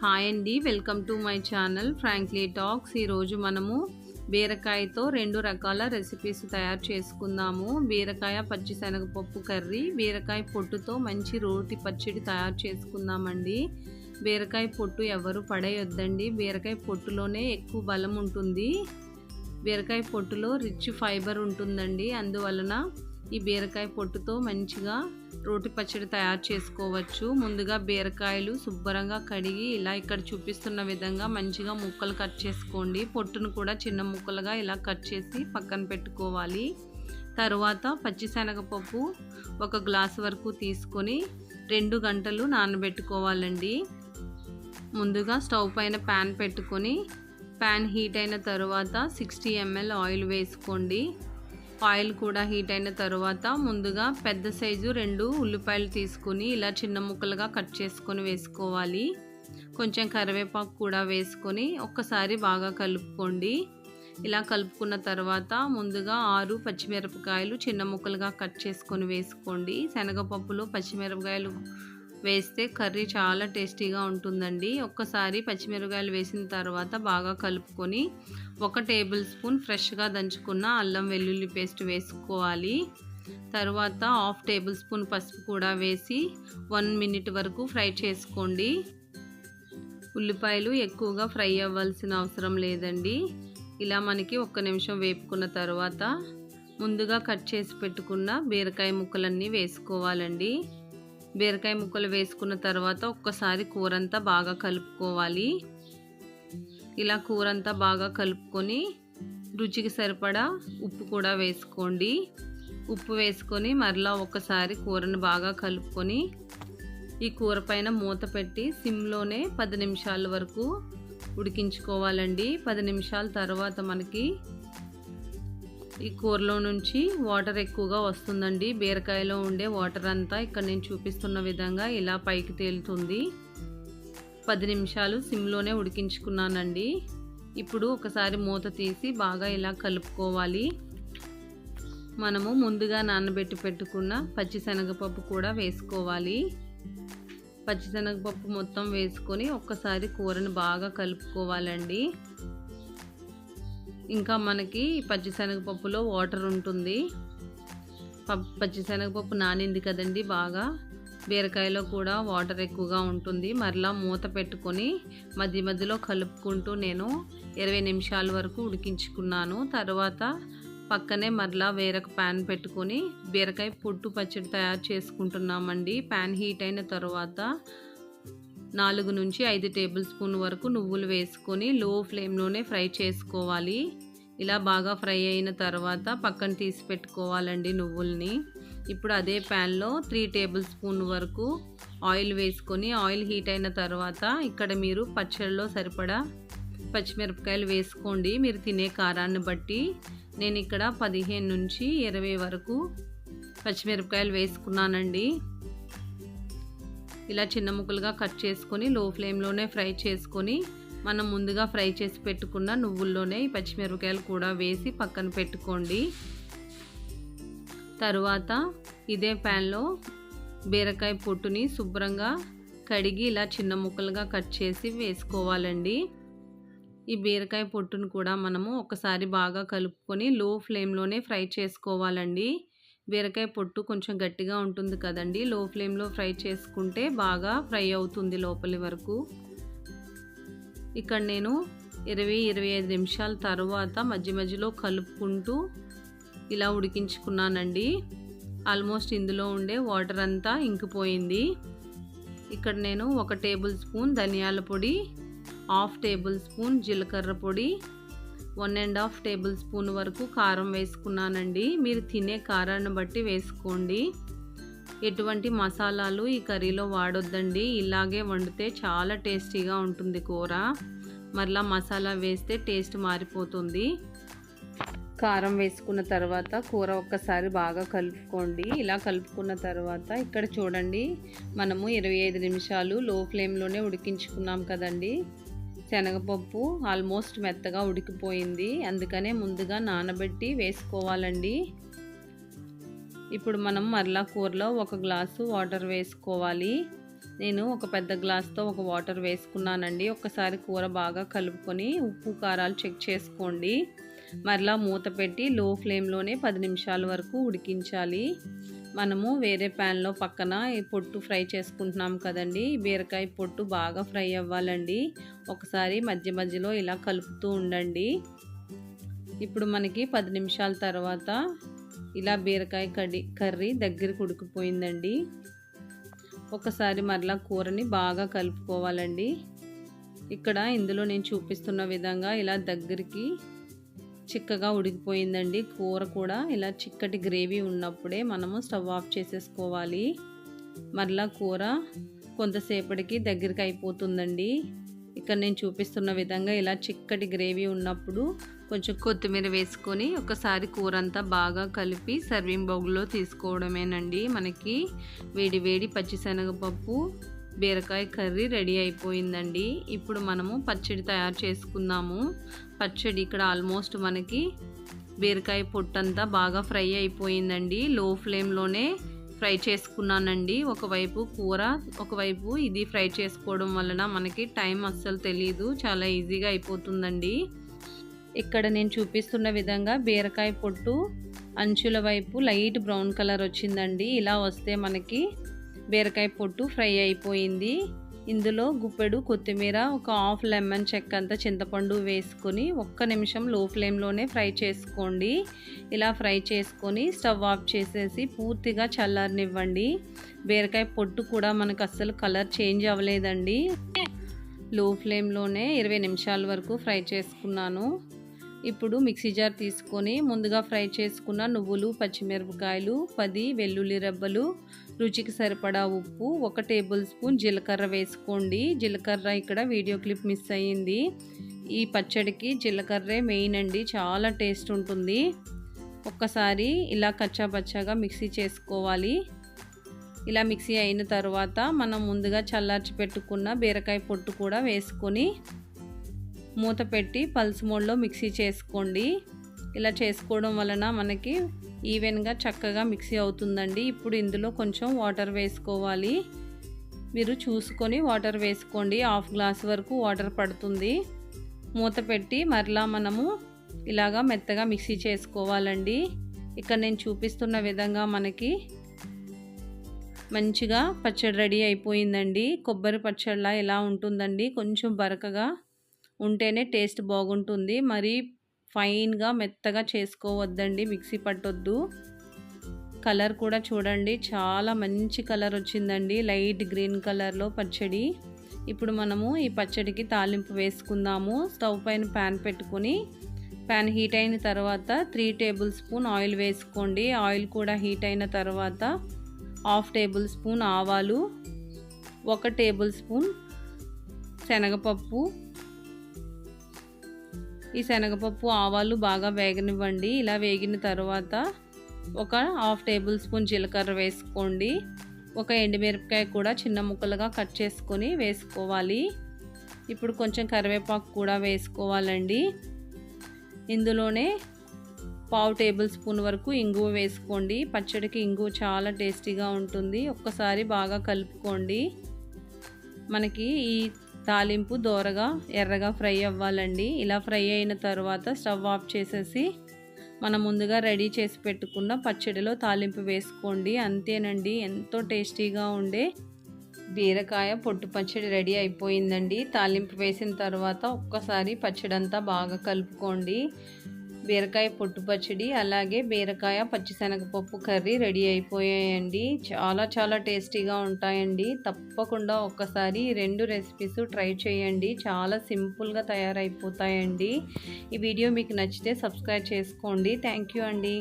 Hi అండి welcome to my channel frankly talks. ఈరోజు మనము బీరకాయతో రెండు రకాల రెసిపీస్ తయారు చేసుకుందాము. బీరకాయ పచ్చిశనగపప్పు కర్రీ బీరకాయ పొట్టుతో మంచి రోటి పచ్చడి తయారు చేసుకుందామండి. బీరకాయ పొట్టు ఎవరు పడేయొద్దండి. బీరకాయ పొట్టులోనే ఎక్కువ బలం ఉంటుంది. బీరకాయ పొట్టులో రిచ్ ఫైబర్ ఉంటుందండి. అందువలన ఈ బీరకాయ పొట్టుతో మంచిగా రోటి పచ్చడి తయారు చేసుకోవచ్చు. ముందుగా బీరకాయలు శుభ్రంగా కడిగి ఇలా ఇక్కడ చూపిస్తున్న విధంగా మంచిగా ముక్కలు కట్ చేసుకోండి. పొట్టును కూడా చిన్న ముక్కలుగా ఇలా కట్ చేసి పక్కన పెట్టుకోవాలి. తరువాత పచ్చిశనగపప్పు ఒక గ్లాస్ వరకు తీసుకొని రెండు గంటలు నానబెట్టుకోవాలండి. ముందుగా స్టవ్ పైన ప్యాన్ పెట్టుకొని ప్యాన్ హీట్ అయిన తర్వాత సిక్స్టీ ఎంఎల్ ఆయిల్ వేసుకోండి. ఆయిల్ కూడా హీట్ అయిన తర్వాత ముందుగా పెద్ద సైజు రెండు ఉల్లిపాయలు తీసుకుని ఇలా చిన్న ముక్కలుగా కట్ చేసుకొని వేసుకోవాలి. కొంచెం కరివేపాకు కూడా వేసుకొని ఒక్కసారి బాగా కలుపుకోండి. ఇలా కలుపుకున్న తర్వాత ముందుగా ఆరు పచ్చిమిరపకాయలు చిన్న ముక్కలుగా కట్ చేసుకొని వేసుకోండి. శనగపప్పులో పచ్చిమిరపకాయలు వేస్తే కర్రీ చాలా టేస్టీగా ఉంటుందండి. ఒక్కసారి పచ్చిమిరపకాయలు వేసిన తర్వాత బాగా కలుపుకొని ఒక టేబుల్ స్పూన్ ఫ్రెష్గా దంచుకున్న అల్లం వెల్లుల్లి పేస్ట్ వేసుకోవాలి. తర్వాత హాఫ్ టేబుల్ స్పూన్ పసుపు కూడా వేసి వన్ మినిట్ వరకు ఫ్రై చేసుకోండి. ఉల్లిపాయలు ఎక్కువగా ఫ్రై అవ్వాల్సిన అవసరం లేదండి. ఇలా మనకి ఒక్క నిమిషం వేపుకున్న తర్వాత ముందుగా కట్ చేసి పెట్టుకున్న బీరకాయ ముక్కలన్నీ వేసుకోవాలండి. బీరకాయ ముక్కలు వేసుకున్న తర్వాత ఒక్కసారి కూరంతా బాగా కలుపుకోవాలి. ఇలా కూరంతా బాగా కలుపుకొని రుచికి సరిపడా ఉప్పు కూడా వేసుకోండి. ఉప్పు వేసుకొని మరలా ఒకసారి కూరను బాగా కలుపుకొని ఈ కూర పైన మూత పెట్టి సిమ్లోనే పది నిమిషాల వరకు ఉడికించుకోవాలండి. పది నిమిషాల తర్వాత మనకి ఈ కూరలో నుంచి వాటర్ ఎక్కువగా వస్తుందండి. బీరకాయలో ఉండే వాటర్ అంతా ఇక్కడ నేను చూపిస్తున్న విధంగా ఇలా పైకి తేలుతుంది. పది నిమిషాలు సిమ్లోనే ఉడికించుకున్నానండి. ఇప్పుడు ఒకసారి మూత తీసి బాగా ఇలా కలుపుకోవాలి. మనము ముందుగా నానబెట్టి పెట్టుకున్న పచ్చిశనగపప్పు కూడా వేసుకోవాలి. పచ్చిశనగపప్పు మొత్తం వేసుకొని ఒక్కసారి కూరను బాగా కలుపుకోవాలండి. ఇంకా మనకి పచ్చిశనగపప్పులో వాటర్ ఉంటుంది. పచ్చిశనగపప్పు నానింది కదండి బాగా. బీరకాయలో కూడా వాటర్ ఎక్కువగా ఉంటుంది. మరలా మూత పెట్టుకొని మధ్య మధ్యలో కలుపుకుంటూ నేను ఇరవై నిమిషాల వరకు ఉడికించుకున్నాను. తర్వాత పక్కనే మరలా వేరొక ప్యాన్ పెట్టుకొని బీరకాయ పొట్టు పచ్చడి తయారు చేసుకుంటున్నామండి. ప్యాన్ హీట్ అయిన తర్వాత నాలుగు నుంచి ఐదు టేబుల్ స్పూన్ వరకు నువ్వులు వేసుకొని లో ఫ్లేమ్లోనే ఫ్రై చేసుకోవాలి. ఇలా బాగా ఫ్రై అయిన తర్వాత పక్కన తీసి పెట్టుకోవాలండి నువ్వుల్ని. ఇప్పుడు అదే ప్యాన్లో త్రీ టేబుల్ స్పూన్ వరకు ఆయిల్ వేసుకొని ఆయిల్ హీట్ అయిన తర్వాత ఇక్కడ మీరు పచ్చడిలో సరిపడా పచ్చిమిరపకాయలు వేసుకోండి. మీరు తినే కారాన్ని బట్టి నేను ఇక్కడ పదిహేను నుంచి ఇరవై వరకు పచ్చిమిరపకాయలు వేసుకున్నానండి. ఇలా చిన్న ముక్కలుగా కట్ చేసుకొని లో ఫ్లేమ్లోనే ఫ్రై చేసుకొని మనం ముందుగా ఫ్రై చేసి పెట్టుకున్న నువ్వుల్లోనే ఈ పచ్చిమిరపకాయలు కూడా వేసి పక్కన పెట్టుకోండి. తరువాత ఇదే ప్యాన్లో బీరకాయ పొట్టుని శుభ్రంగా కడిగి ఇలా చిన్న ముక్కలుగా కట్ చేసి వేసుకోవాలండి. ఈ బీరకాయ పొట్టును కూడా మనము ఒకసారి బాగా కలుపుకొని లో ఫ్లేమ్లోనే ఫ్రై చేసుకోవాలండి. బీరకాయ పొట్టు కొంచెం గట్టిగా ఉంటుంది కదండి. లో ఫ్లేమ్లో ఫ్రై చేసుకుంటే బాగా ఫ్రై అవుతుంది లోపలి వరకు. ఇక్కడ నేను ఇరవై ఇరవై ఐదు నిమిషాల తర్వాత మధ్య మధ్యలో కలుపుకుంటూ ఇలా ఉడికించుకున్నానండి. ఆల్మోస్ట్ ఇందులో ఉండే వాటర్ అంతా ఇంకిపోయింది. ఇక్కడ నేను ఒక టేబుల్ స్పూన్ ధనియాల పొడి హాఫ్ టేబుల్ స్పూన్ జీలకర్ర పొడి one and half tablespoon వరకు కారం వేసుకున్నానండి. మీరు తినే కారాన్ని బట్టి వేసుకోండి. ఎటువంటి మసాలాలు ఈ కర్రీలో వాడొద్దండి. ఇలాగే వండితే చాలా టేస్టీగా ఉంటుంది కూర. మరలా మసాలా వేస్తే టేస్ట్ మారిపోతుంది. కారం వేసుకున్న తర్వాత కూర ఒక్కసారి బాగా కలుపుకోండి. ఇలా కలుపుకున్న తర్వాత ఇక్కడ చూడండి మనము ఇరవై ఐదు నిమిషాలు లో ఫ్లేమ్లోనే ఉడికించుకున్నాం కదండి. శనగపప్పు ఆల్మోస్ట్ మెత్తగా ఉడికిపోయింది. అందుకనే ముందుగా నానబెట్టి వేసుకోవాలండి. ఇప్పుడు మనం మరలా కూరలో ఒక గ్లాసు వాటర్ వేసుకోవాలి. నేను ఒక పెద్ద గ్లాస్తో ఒక వాటర్ వేసుకున్నానండి. ఒకసారి కూర బాగా కలుపుకొని ఉప్పు కారాలు చెక్ చేసుకోండి. మరలా మూత పెట్టి లో ఫ్లేమ్లోనే పది నిమిషాల వరకు ఉడికించాలి. మనము వేరే ప్యాన్లో పక్కన ఈ పొట్టు ఫ్రై చేసుకుంటున్నాం కదండి. బీరకాయ పొట్టు బాగా ఫ్రై అవ్వాలండి. ఒకసారి మధ్య మధ్యలో ఇలా కలుపుతూ ఉండండి. ఇప్పుడు మనకి పది నిమిషాల తర్వాత ఇలా బీరకాయ కడి కర్రీ దగ్గరికి ఉడికిపోయిందండి ఒకసారి మరలా కూరని బాగా కలుపుకోవాలండి. ఇక్కడ ఇందులో నేను చూపిస్తున్న విధంగా ఇలా దగ్గరికి చిక్కగా ఉడికిపోయిందండి. కూర కూడా ఇలా చిక్కటి గ్రేవీ ఉన్నప్పుడే మనము స్టవ్ ఆఫ్ చేసేసుకోవాలి. మరలా కూర కొంతసేపటికి దగ్గరికి అయిపోతుందండి. ఇక్కడ నేను చూపిస్తున్న విధంగా ఇలా చిక్కటి గ్రేవీ ఉన్నప్పుడు కొంచెం కొత్తిమీర వేసుకొని ఒకసారి కూర అంతా బాగా కలిపి సర్వింగ్ బౌల్లో తీసుకోవడమేనండి. మనకి వేడి వేడి పచ్చిశనగపప్పు బీరకాయ కర్రీ రెడీ అయిపోయిందండి. ఇప్పుడు మనము పచ్చడి తయారు చేసుకుందాము. పచ్చడి ఇక్కడ ఆల్మోస్ట్ మనకి బీరకాయ పొట్టంతా బాగా ఫ్రై అయిపోయిందండి. లో ఫ్లేమ్లోనే ఫ్రై చేసుకున్నానండి. ఒకవైపు కూర ఒకవైపు ఇది ఫ్రై చేసుకోవడం వలన మనకి టైం అస్సలు తెలియదు చాలా ఈజీగా అయిపోతుందండి. ఇక్కడ నేను చూపిస్తున్న విధంగా బీరకాయ పొట్టు అంచుల వైపు లైట్ బ్రౌన్ కలర్ వచ్చిందండి. ఇలా వస్తే మనకి బీరకాయ పొట్టు ఫ్రై అయిపోయింది. ఇందులో గుప్పెడు కొత్తిమీర ఒక హాఫ్ లెమన్ చెక్క అంతా చింతపండు వేసుకొని ఒక్క నిమిషం లో ఫ్లేమ్లోనే ఫ్రై చేసుకోండి. ఇలా ఫ్రై చేసుకొని స్టవ్ ఆఫ్ చేసేసి పూర్తిగా చల్లారనివ్వండి. బీరకాయ పొట్టు కూడా మనకు అస్సలు కలర్ చేంజ్ అవ్వలేదండి. లో ఫ్లేమ్లోనే ఇరవై నిమిషాల వరకు ఫ్రై చేసుకున్నాను. ఇప్పుడు మిక్సీ జార్ తీసుకొని ముందుగా ఫ్రై చేసుకున్న నువ్వులు పచ్చిమిరపకాయలు పది వెల్లుల్లి రెబ్బలు రుచికి సరిపడా ఉప్పు ఒక టేబుల్ స్పూన్ జీలకర్ర వేసుకోండి. జీలకర్ర ఇక్కడ వీడియో క్లిప్ మిస్ అయ్యింది. ఈ పచ్చడికి జీలకర్రే మెయిన్ అండి. చాలా టేస్ట్ ఉంటుంది. ఒక్కసారి ఇలా కచ్చా పచ్చాగా మిక్సీ చేసుకోవాలి. ఇలా మిక్సీ అయిన తర్వాత మనం ముందుగా చల్లార్చి పెట్టుకున్న బీరకాయ పొట్టు కూడా వేసుకొని మూత పెట్టి పల్స్ మోడ్లో మిక్సీ చేసుకోండి. ఇలా చేసుకోవడం వలన మనకి ఈవెన్గా చక్కగా మిక్సీ అవుతుందండి. ఇప్పుడు ఇందులో కొంచెం వాటర్ వేసుకోవాలి. మీరు చూసుకొని వాటర్ వేసుకోండి. హాఫ్ గ్లాస్ వరకు వాటర్ పడుతుంది. మూత పెట్టి మరలా మనము ఇలాగా మెత్తగా మిక్సీ చేసుకోవాలండి. ఇక్కడ నేను చూపిస్తున్న విధంగా మనకి మంచిగా పచ్చడి రెడీ అయిపోయిందండి. కొబ్బరి పచ్చడిలా ఎలా ఉంటుందండి? కొంచెం బరకగా ఉంటేనే టేస్ట్ బాగుంటుంది. మరి ఫైన్గా మెత్తగా చేసుకోవద్దండి మిక్సీ పట్టొద్దు. కలర్ కూడా చూడండి చాలా మంచి కలర్ వచ్చిందండి లైట్ గ్రీన్ కలర్లో పచ్చడి. ఇప్పుడు మనము ఈ పచ్చడికి తాలింపు వేసుకుందాము. స్టవ్ పైన ప్యాన్ పెట్టుకొని ప్యాన్ హీట్ అయిన తర్వాత త్రీ టేబుల్ స్పూన్ ఆయిల్ వేసుకోండి. ఆయిల్ కూడా హీట్ అయిన తర్వాత హాఫ్ టేబుల్ స్పూన్ ఆవాలు ఒక టేబుల్ స్పూన్ శనగపప్పు ఈ శనగపప్పు ఆవాలు బాగా వేగనివ్వండి. ఇలా వేగిన తర్వాత ఒక హాఫ్ టేబుల్ స్పూన్ జీలకర్ర వేసుకోండి. ఒక ఎండుమిరపకాయ కూడా చిన్న ముక్కలుగా కట్ చేసుకొని వేసుకోవాలి. ఇప్పుడు కొంచెం కరివేపాకు కూడా వేసుకోవాలండి. ఇందులోనే పావు టేబుల్ స్పూన్ వరకు ఇంగువ వేసుకోండి. పచ్చడికి ఇంగువ చాలా టేస్టీగా ఉంటుంది. ఒక్కసారి బాగా కలుపుకోండి. మనకి ఈ తాలింపు దోరగా ఎర్రగా ఫ్రై అవ్వాలండి. ఇలా ఫ్రై అయిన తర్వాత స్టవ్ ఆఫ్ చేసేసి మనం ముందుగా రెడీ చేసి పెట్టుకున్న పచ్చడిలో తాలింపు వేసుకోండి. అంతేనండి ఎంతో టేస్టీగా ఉండే బీరకాయ పొట్టు పచ్చడి రెడీ అయిపోయిందండి. తాలింపు వేసిన తర్వాత ఒక్కసారి పచ్చడి అంతా బాగా కలుపుకోండి. బీరకాయ పొట్టు పచ్చడి అలాగే బీరకాయ పచ్చిశనగపప్పు కర్రీ రెడీ అయిపోయాయండి. చాలా చాలా టేస్టీగా ఉంటాయండి. తప్పకుండా ఒక్కసారి ఈ రెండు రెసిపీస్ ట్రై చేయండి. చాలా సింపుల్గా తయారైపోతాయండి. ఈ వీడియో మీకు నచ్చితే సబ్స్క్రైబ్ చేసుకోండి. థ్యాంక్ యూ అండి.